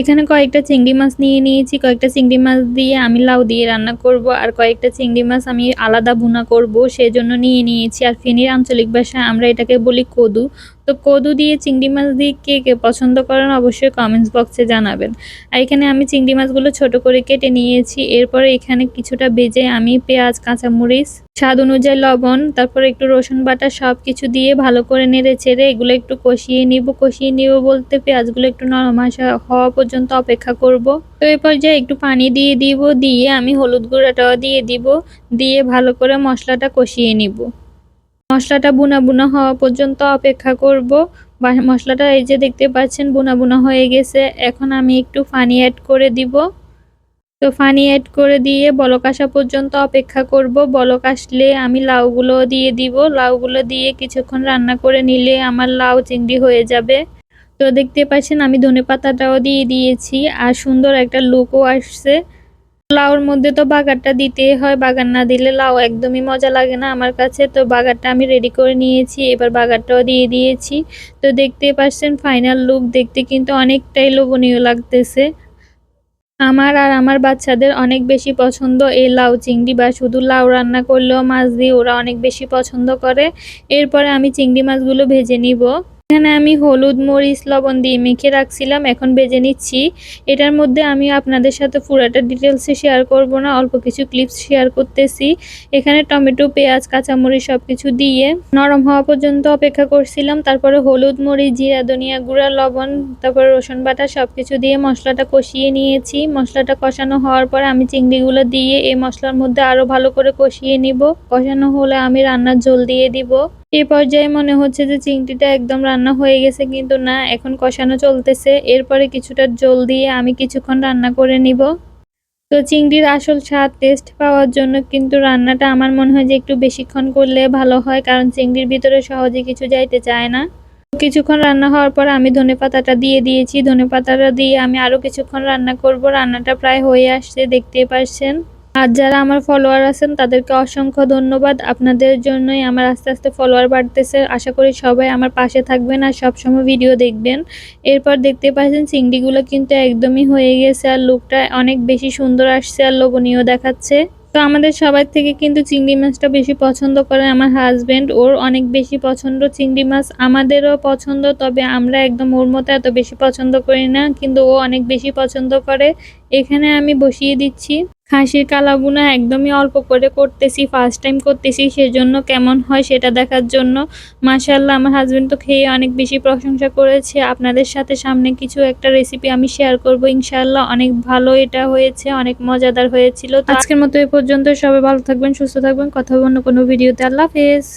এখানে কয়েকটা চিংড়ি মাছ নিয়ে নিয়েছি, কয়েকটা চিংড়ি মাছ দিয়ে আমি লাউ দিয়ে রান্না করব আর কয়েকটা চিংড়ি মাছ আমি আলাদা ভুনা করব, সেজন্য নিয়ে নিয়েছি। আর ফেনির আঞ্চলিক ভাষায় আমরা এটাকে বলি কদু। তো কদু দিয়ে, চিংড়ি মাছ দিয়ে কে কে পছন্দ করেন অবশ্যই কমেন্টস বক্সে জানাবেন। আর এখানে আমি চিংড়ি মাছগুলো ছোট করে কেটে নিয়েছি। এরপরে এখানে কিছুটা বেজে আমি পেঁয়াজ, কাঁচামরিচ, স্বাদ অনুযায়ী লবণ, তারপরে একটু রসুন বাটা সব কিছু দিয়ে ভালো করে নেড়ে ছেড়ে এগুলো একটু কষিয়ে নিব। কষিয়ে নিব বলতে পেঁয়াজগুলো একটু নরম আসা হওয়া পর্যন্ত অপেক্ষা করব। তো এই পর্যায়ে একটু পানি দিয়ে দিব, দিয়ে আমি হলুদ গুঁড়াটাও দিয়ে দিব, দিয়ে ভালো করে মশলাটা কষিয়ে নিব। মশলাটা বুনা বুনা হওয়া পর্যন্ত অপেক্ষা করব। মশলাটা এই যে দেখতে পাচ্ছেন বুনা বুনা হয়ে গেছে। এখন আমি একটু ফানি অ্যাড করে দিব। তো ফানি অ্যাড করে দিয়ে বলক আসা পর্যন্ত অপেক্ষা করব। বলক আসলে আমি লাউগুলো দিয়ে দিব। লাউগুলো দিয়ে কিছুক্ষণ রান্না করে নিলে আমার লাউ চিংড়ি হয়ে যাবে। তো দেখতে পাচ্ছেন, আমি ধনে পাতাটাও দিয়ে দিয়েছি। আর সুন্দর একটা লুকও আসছে। লাউর মধ্যে তো বাগারটা দিতেই হয়, বাগার না দিলে লাউ একদমই মজা লাগে না আমার কাছে। তো বাগারটা আমি রেডি করে নিয়েছি, এবার বাগারটাও দিয়ে দিয়েছি। তো দেখতে পাচ্ছেন ফাইনাল লুক দেখতে কিন্তু অনেকটাই লোভনীয় লাগতেছে। আমার আর আমার বাচ্চাদের অনেক বেশি পছন্দ এই লাউ চিংড়ি বা শুধু লাউ রান্না করলেও মাছ দিয়ে ওরা অনেক বেশি পছন্দ করে। এরপরে আমি চিংড়ি মাছগুলো ভেজে নিব। এখানে আমি হলুদ, মরিচ, লবণ দিয়ে মেখে রাখছিলাম, এখন ভেজে নিচ্ছি। এটার মধ্যে আমি আপনাদের সাথে পুরাটা ডিটেলসে শেয়ার করব না, অল্প কিছু ক্লিপস শেয়ার করতেছি। এখানে টমেটো, পেঁয়াজ, কাঁচামরিচ সব কিছু দিয়ে নরম হওয়া পর্যন্ত অপেক্ষা করছিলাম। তারপরে হলুদ, মরিচ, জিরা, ধনিয়া গুঁড়া, লবণ, তারপরে রসুন বাটা সব কিছু দিয়ে মশলাটা কষিয়ে নিয়েছি। মশলাটা কষানো হওয়ার পরে আমি চিংড়িগুলো দিয়ে এই মশলার মধ্যে আরও ভালো করে কষিয়ে নিব। কষানো হলে আমি রান্নার ঝোল দিয়ে দিব। এই পর্যায়ে মনে হচ্ছে যে চিংড়িটা একদম রান্না হয়ে গেছে, কিন্তু না, এখন কষানো চলতেছে। এরপরে কিছুটা জল দিয়ে আমি কিছুক্ষণ রান্না করে নিব। তো চিংড়ির আসল স্বাদ টেস্ট পাওয়ার জন্য কিন্তু রান্নাটা আমার মনে হয় যে একটু বেশিক্ষণ করলে ভালো হয়, কারণ চিংড়ির ভিতরে সহজে কিছু যাইতে চায় না। কিছুক্ষণ রান্না হওয়ার পর আমি ধনে পাতাটা দিয়ে দিয়েছি। ধনে পাতাটা দিয়ে আমি আরও কিছুক্ষণ রান্না করব। রান্নাটা প্রায় হয়ে আসছে, দেখতেই পাচ্ছেন আর যারা আমার ফলোয়ার আছেন, তাদেরকে অসংখ্য ধন্যবাদ। আপনাদের জন্যই আমার আস্তে আস্তে ফলোয়ার বাড়তেছে। আশা করি সবাই আমার পাশে থাকবেন আর সবসময় ভিডিও দেখবেন। এরপর দেখতে পাচ্ছেন, চিংড়িগুলো কিন্তু একদমই হয়ে গেছে আর লুকটা অনেক বেশি সুন্দর আসছে আর লোভনীয় দেখাচ্ছে। তো আমাদের সবার থেকে কিন্তু চিংড়ি মাছটা বেশি পছন্দ করে আমার হাজব্যান্ড ওর অনেক বেশি পছন্দ চিংড়ি মাছ, আমাদেরও পছন্দ, তবে আমরা একদম ওর মতো এত বেশি পছন্দ করি না, কিন্তু ও অনেক বেশি পছন্দ করে। এখানে আমি বসিয়ে দিচ্ছি। খাসির কালাবুনা একদমই অল্প করে করতেছি ফার্স্ট টাইম করতেছি, সেজন্য কেমন হয় সেটা দেখার জন্য। মাশাল্লাহ আমার হাজব্যান্ড তো খেয়ে অনেক বেশি প্রশংসা করেছে। আপনাদের সাথে সামনে কিছু একটা রেসিপি আমি শেয়ার করব ইনশাল্লাহ অনেক ভালো এটা হয়েছে, অনেক মজাদার হয়েছিল। আজকের মতো এ পর্যন্ত, সবাই ভালো থাকবেন, সুস্থ থাকবেন। কথা বলব কোনো ভিডিওতে আল্লাহ হাফেজ।